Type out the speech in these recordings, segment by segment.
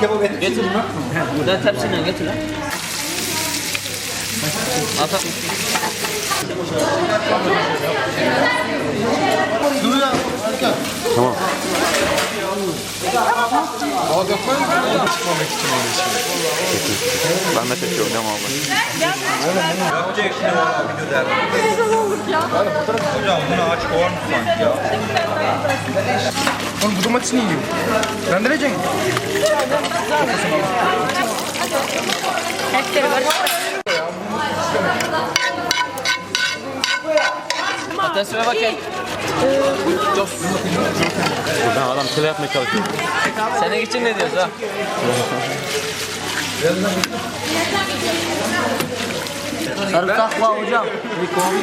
kebap eti Getir. Burada tepsiyle getir lan. Ata. Tamam. Ben de çekiyorum devam abi. Yapacak şimdi var video der. Hocam bunu aç kovar mısın sanki ya? Oğlum bu domatesini yiyor. Rendeleyeceksin. Atasına bak gel. Ben adam kele yapmaya çalışıyor. Senin için ne diyoruz ha? Sarımsak var hocam. Bir kovi.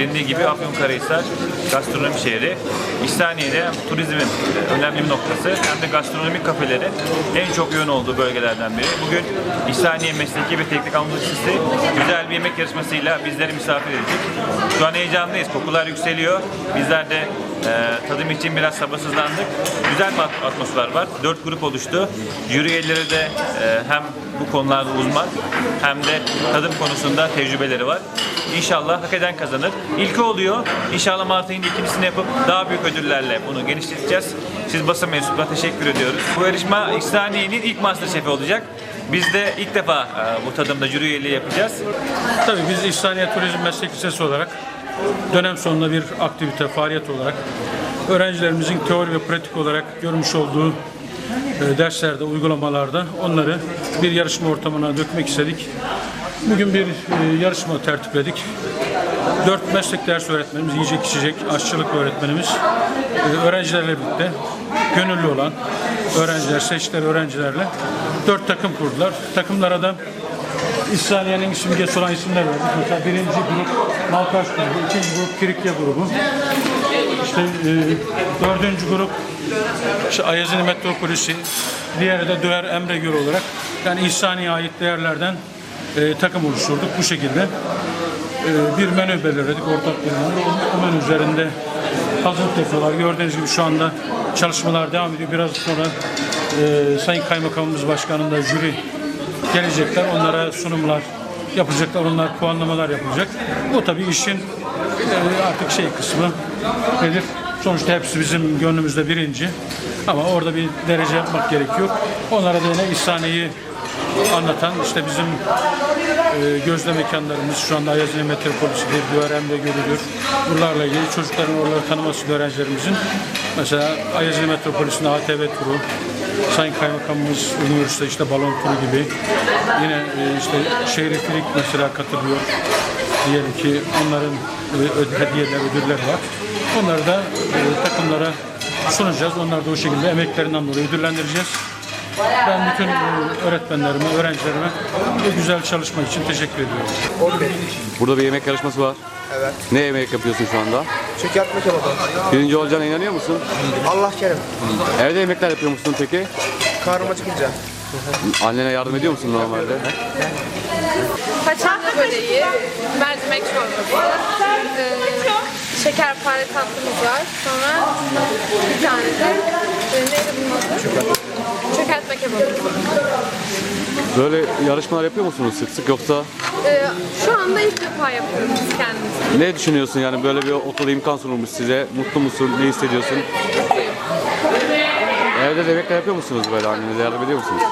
Bilindiği gibi Afyonkarahisar gastronomi şehri. İhsaniye'de turizmin önemli bir noktası hem de gastronomik kafelerin en çok yoğun olduğu bölgelerden biri. Bugün İhsaniye Mesleki ve Teknik Anadolu güzel bir yemek yarışmasıyla bizleri misafir edecek. Şu an heyecanlıyız. Kokular yükseliyor. Bizler de e, tadım için biraz sabırsızlandık. Güzel bir at- atmosfer var. Dört grup oluştu. Jüri de e, hem bu konularda uzman hem de tadım konusunda tecrübeleri var. İnşallah hak eden kazanır. İlki oluyor. İnşallah Mart ayında ikincisini yapıp daha büyük ödüllerle bunu genişleteceğiz. Siz basın mensuplarına teşekkür ediyoruz. Bu yarışma İhsaniye'nin ilk Masterchef'i olacak. Biz de ilk defa e, bu tadımda jüri üyeliği yapacağız. Tabii biz İhsaniye Turizm Meslek Lisesi olarak dönem sonunda bir aktivite, faaliyet olarak öğrencilerimizin teori ve pratik olarak görmüş olduğu e, derslerde, uygulamalarda onları bir yarışma ortamına dökmek istedik. Bugün bir e, yarışma tertipledik. Dört meslek ders öğretmenimiz, yiyecek içecek, aşçılık öğretmenimiz e, öğrencilerle birlikte gönüllü olan öğrenciler, seçtiler öğrencilerle dört takım kurdular. Takımlara da İhsaniye'nin simgesi olan isimler verdik. Mesela birinci grup Malkaş grubu, ikinci grup Kirikya grubu. İşte e, dördüncü grup işte Ayazini Metropolisi, diğeri de Döğer Emre Göl olarak yani İhsaniye'ye ait değerlerden e, takım oluşturduk bu şekilde. E, bir menü belirledik, ortak bir menü. O, menü üzerinde hazırlık yapıyorlar. Gördüğünüz gibi şu anda çalışmalar devam ediyor. Biraz sonra e, Sayın Kaymakamımız Başkanı'nda jüri gelecekler. Onlara sunumlar yapacaklar. Onlar puanlamalar yapılacak. Bu tabii işin e, artık şey kısmı nedir? Sonuçta hepsi bizim gönlümüzde birinci. Ama orada bir derece yapmak gerekiyor. Onlara da yine İhsaniye'yi anlatan işte bizim e, gözde mekanlarımız şu anda Ayazine Metropolisi'dir, Duvarem'de Gölü'dür. Buralarla ilgili çocukların oraları tanıması öğrencilerimizin. Mesela Ayazine Metropolisi'nde ATV turu, Sayın Kaymakamımız üniversite işte balon turu gibi. Yine e, işte şehircilik mesela katılıyor. Diyelim ki onların e, hediyeler, ödüller var. Onları da e, takımlara sunacağız. Onlar da o şekilde emeklerinden dolayı ödüllendireceğiz. Ben bütün e, öğretmenlerime, öğrencilerime bu güzel çalışma için teşekkür ediyorum. Burada bir yemek yarışması var. Evet. Ne yemek yapıyorsun şu anda? Çökertme kebabı. Birinci olacağına inanıyor musun? Allah kerim. Evde yemekler yapıyor musun peki? Karnıma çıkınca. Annene yardım ediyor musun normalde? Paçanga böreği, mercimek çorbası, e, şekerpare tatlımız var. Sonra bir tane de e, neydi bunun adı? Böyle yarışmalar yapıyor musunuz sık sık yoksa E, şu anda ilk defa yapıyoruz biz kendimiz. ne düşünüyorsun yani böyle bir okulda imkan sunulmuş size? Mutlu musun? Ne hissediyorsun? Evde de yemekler yapıyor musunuz böyle annenize yardım ediyor musunuz?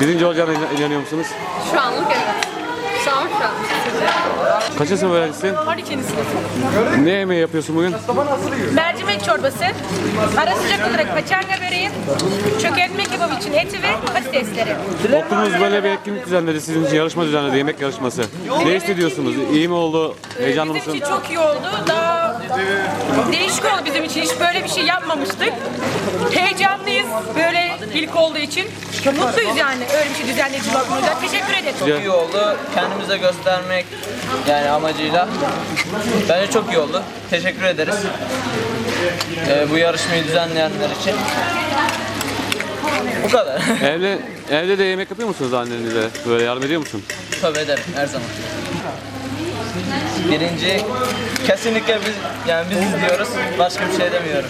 Birinci olacağına inan- inanıyor musunuz? Şu anlık evet. Şu an şu an. Kaçıncı sınıf öğrencisin? 12. sınıf. Ne yemeği yapıyorsun bugün? Mercimek mercimek çorbası, ara sıcak olarak paçanga böreği, çökertme kebabı için eti ve patatesleri. Okulunuz böyle bir etkinlik düzenledi, sizin için yarışma düzenledi, yemek yarışması. Ne hissediyorsunuz? İyi mi oldu? Heyecanlı Bizim mısın? için çok iyi oldu. Daha değişik oldu bizim için. Hiç böyle bir şey yapmamıştık. Heyecanlıyız böyle ilk olduğu için. Mutluyuz yani öyle bir şey düzenleyici bakımından. Teşekkür ederim. Çok iyi oldu. Kendimize göstermek yani amacıyla. Bence çok iyi oldu. Teşekkür ederiz. Ee, bu yarışmayı düzenleyenler için. Bu kadar. Evde, evde de yemek yapıyor musunuz annenize? Böyle yardım ediyor musun? Tabii ederim her zaman. Birinci kesinlikle biz yani biz izliyoruz. Başka bir şey demiyorum.